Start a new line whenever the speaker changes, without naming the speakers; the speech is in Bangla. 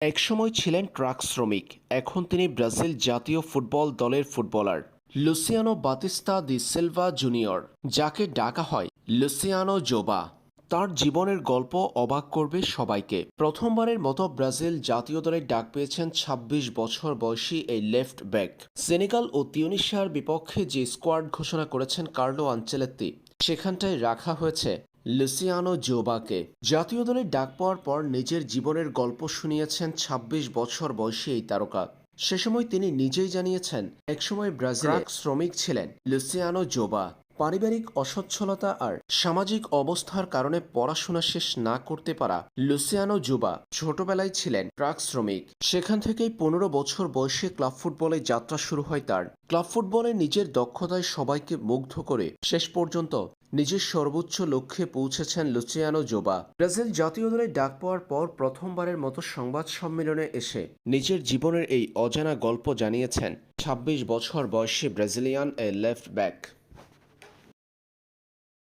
একসময় ছিলেন ট্রাক শ্রমিক, এখন তিনি ব্রাজিল জাতীয় ফুটবল দলের footballer. Luciano Batista da Silva junior, যাকে ডাকা হয় লুসিয়ানো জোবা। তার জীবনের গল্প অবাক করবে সবাইকে। প্রথমবারের মতো ব্রাজিল জাতীয় দলে ডাক পেয়েছেন ২৬ বছর বয়সী এই লেফট ব্যাক। সেনেগাল ও তিউনিশিয়ার বিপক্ষে যে স্কোয়াড ঘোষণা করেছেন কার্লো আঞ্চেলেত্তি সেখানটায় রাখা হয়েছে লুসিয়ানো জোবাকে। জাতীয় দলে ডাক পাওয়ার পর নিজের জীবনের গল্প শুনিয়েছেন ২৬ বছর বয়সী এই তারকা। সে সময় তিনি নিজেই জানিয়েছেন একসময় ব্রাজিল শ্রমিক ছিলেন। লুসিয়ানো জোবা। পারিবারিক অসচ্ছলতা আর সামাজিক অবস্থার কারণে পড়াশোনা শেষ না করতে পারা লুসিয়ানো জুবা ছোটবেলায় ছিলেন ট্রাক শ্রমিক। সেখান থেকেই পনেরো বছর বয়সে ক্লাব ফুটবলে যাত্রা শুরু হয় তার। ক্লাব ফুটবলে নিজের দক্ষতায় সবাইকে মুগ্ধ করে শেষ পর্যন্ত নিজের সর্বোচ্চ লক্ষ্যে পৌঁছেছেন লুচিয়ানো জোবা। ব্রাজিল জাতীয় দলে ডাক পাওয়ার পর প্রথমবারের মতো সংবাদ সম্মেলনে এসে নিজের জীবনের এই অজানা গল্প জানিয়েছেন ২৬ বছর বয়সী ব্রাজিলিয়ান এ লেফট ব্যাক।